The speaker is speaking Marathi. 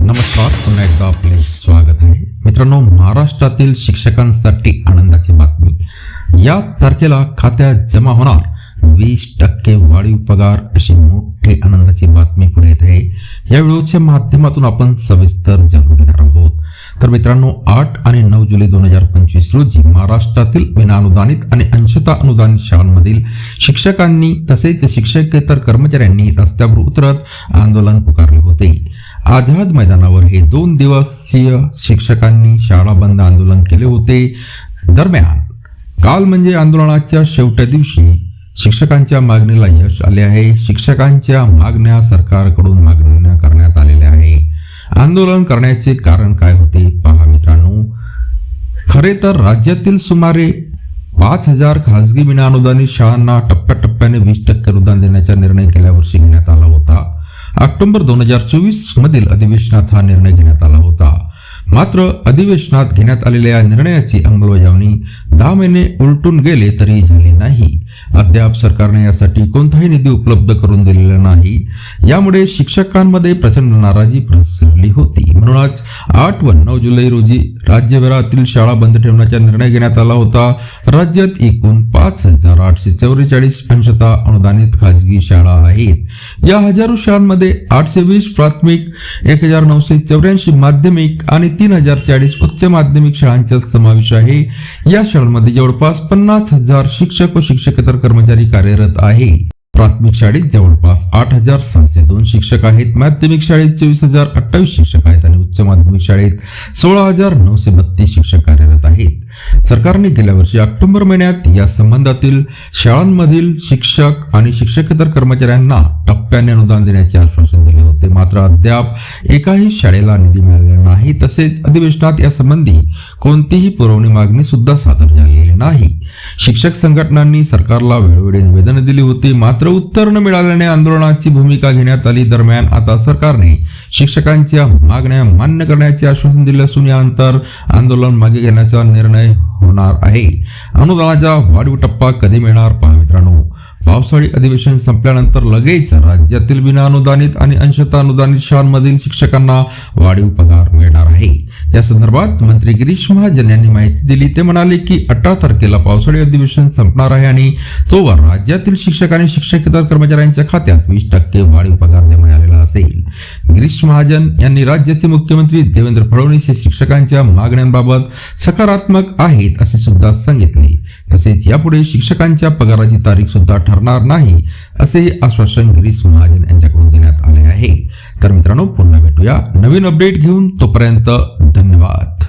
नमस्कार पुन्हा एकदा आपले स्वागत आहे. मित्रांनो महाराष्ट्रातील शिक्षकांसाठी आनंदाची बातमी. या तारखेला खात्यात जमा होणार वीस टक्के वाढीव पगार अशी मोठी आनंदाची बातमी पुढे येत आहे. या व्हिडिओच्या माध्यमातून आपण सविस्तर जाणून घेणार आहोत. तर मित्रांनो आठ आणि नऊ जुलै दोन हजार पंचवीस रोजी महाराष्ट्रातील विनाअनुदानित आणि अंशतः अनुदानित शाळांमधील शिक्षकांनी तसेच शिक्षकेतर कर्मचाऱ्यांनी रस्त्यावर उतरत आंदोलन पुकारले होते. आझाद मैदानावर हे दोन दिवसीय शिक्षकांनी शाळा बंद आंदोलन केले होते. दरम्यान काल म्हणजे आंदोलनाच्या शेवट्या दिवशी शिक्षकांच्या मागणीला यश आले आहे. शिक्षकांच्या मागण्या सरकारकडून मागण्या करण्यात आलेल्या आहे. आंदोलन करण्याचे कारण काय होते पहा मित्रांनो. खरे तर राज्यातील सुमारे पाच हजार खासगी विनाअनुदानित शाळांना टप्प्याटप्प्याने वीस टक्के अनुदान देण्याचा निर्णय केला ऑक्टोबर दोन हजार चोवीस मधील अधिवेशनात हा निर्णय घेण्यात आला होता. मात्र अधिवेशनात घेण्यात आलेल्या या निर्णयाची अंमलबजावणी दहा महिने उलटून गेले तरी झाली नाही. अद्याप सरकारने यासाठी कोणताही निधी उपलब्ध करून दिलेला नाही. यामुळे शिक्षकांमध्ये प्रचंड नाराजी पसरली होती. म्हणूनच आठ व नऊ जुलै रोजी राज्यभरातील शाळा बंद ठेवण्याचा निर्णय घेण्यात आला होता. राज्यात एकूण पाच हजार आठशे चौवेचाळीस अंशता अनुदानित खाजगी शाळा आहेत. या हजारो शाळांमध्ये आठशे वीस प्राथमिक एक हजार नऊशे चौऱ्याऐंशी माध्यमिक आणि तीन हजार चाळीस उच्च माध्यमिक शाळांचा समावेश आहे. या शाळांमध्ये जवळपास पन्नास हजार शिक्षक व शिक्षकेतर कर्मचारी कार्यरत आहे. प्राथमिक शाळेत जवळपास आठ हजार सहाशे दोन शिक्षक आहेत. माध्यमिक शाळेत चोवीस हजार अठ्ठावीस शिक्षक आहेत आणि उच्च माध्यमिक शाळेत सोळा हजार नऊशे बत्तीस शिक्षक कार्यरत आहेत. सरकारने गेल्या वर्षी ऑक्टोबर महिन्यात या संबंधातील शाळांमधील शिक्षक आणि शिक्षकेतर कर्मचाऱ्यांना टप्प्याने अनुदान देण्याचे आश्वासन दिले होते. मात्र अद्याप एकाही शाळेला निधी मिळालेला नाही. तसेच अधिवेशनात यासंबंधी कोणतीही पुरवणी मागणी सुद्धा सादर झालेली नाही. शिक्षक संघटनांनी सरकारला वेळोवेळी निवेदन दिली होती. मात्र उत्तर न मिळाल्याने आंदोलनाची भूमिका घेण्यात आली. दरम्यान आता सरकारने शिक्षकांच्या मागण्या मान्य करण्याचे आश्वासन दिले असून यानंतर आंदोलन मागे घेण्याचा निर्णय होणार आहे. अनुदानाचा वाढीव टप्पा कधी मिळणार पहा मित्रांनो. पावसाळी अधिवेशन संपल्यानंतर लगेच राज्यातील विनाअनुदानित आणि अंशतः अनुदानित शाळांमधील शिक्षकांना वाढीव पगार मिळणार आहे. या संदर्भात मंत्री गिरीश महाजन यांनी माहिती दिली. ते म्हणाले की अठरा तारखेला पावसाळी अधिवेशन संपणार आहे आणि तोवर राज्यातील शिक्षक आणि शिक्षकेतर कर्मचाऱ्यांच्या खात्यात वीस टक्के वाढीव पगार देण्यात झालेला असेल. गिरीश महाजन यांनी राज्याचे मुख्यमंत्री देवेंद्र फडणवीस हे शिक्षकांच्या मागण्यांबाबत सकारात्मक आहेत असे सुद्धा सांगितले. तसेच यापुढे शिक्षकांच्या पगाराची तारीख सुद्धा ठरणार नाही असे आश्वासन गिरीश महाजन यांच्याकडून देण्यात आले आहे. तर मित्रांनो पुन्हा भेटूया नवीन अपडेट घेऊन. तोपर्यंत धन्यवाद.